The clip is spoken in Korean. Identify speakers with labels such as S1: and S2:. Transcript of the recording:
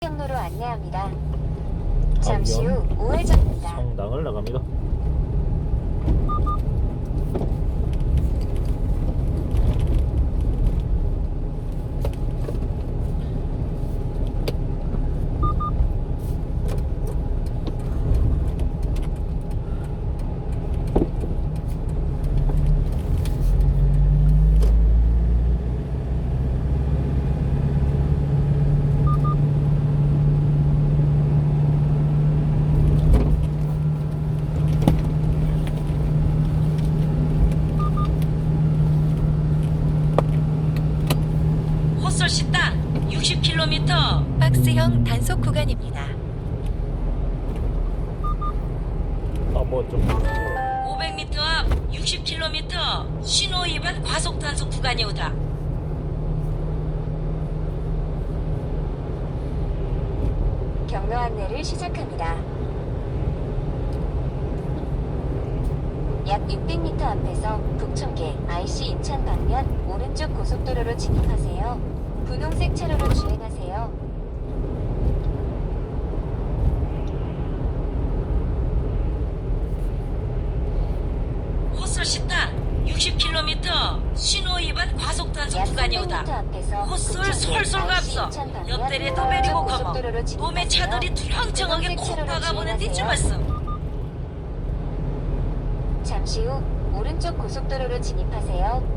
S1: 경로로 안내합니다. 잠시 후 우회전입니다.
S2: 성당을 나갑니다.
S3: 헛설 식당 60km
S1: 박스형 단속 구간입니다.
S2: 아뭐좀
S3: 500m 앞 60km 신호 위반 과속 단속 구간이 오다.
S1: 경로 안내를 시작합니다. 약 600m 앞에서 북청계 IC 인천 방면 오른쪽 고속도로로 진입하세요.
S3: 10단 60km 신호 위반 과속 단속 구간이 오다. 헛솔
S1: 솔솔 감소.
S3: 옆대리 떠베리고 커머.
S1: 놈의
S3: 차들이 투렁청하게 콕 박아보는 뒤 쯤았어.
S1: 잠시 후 오른쪽 고속도로로 진입하세요.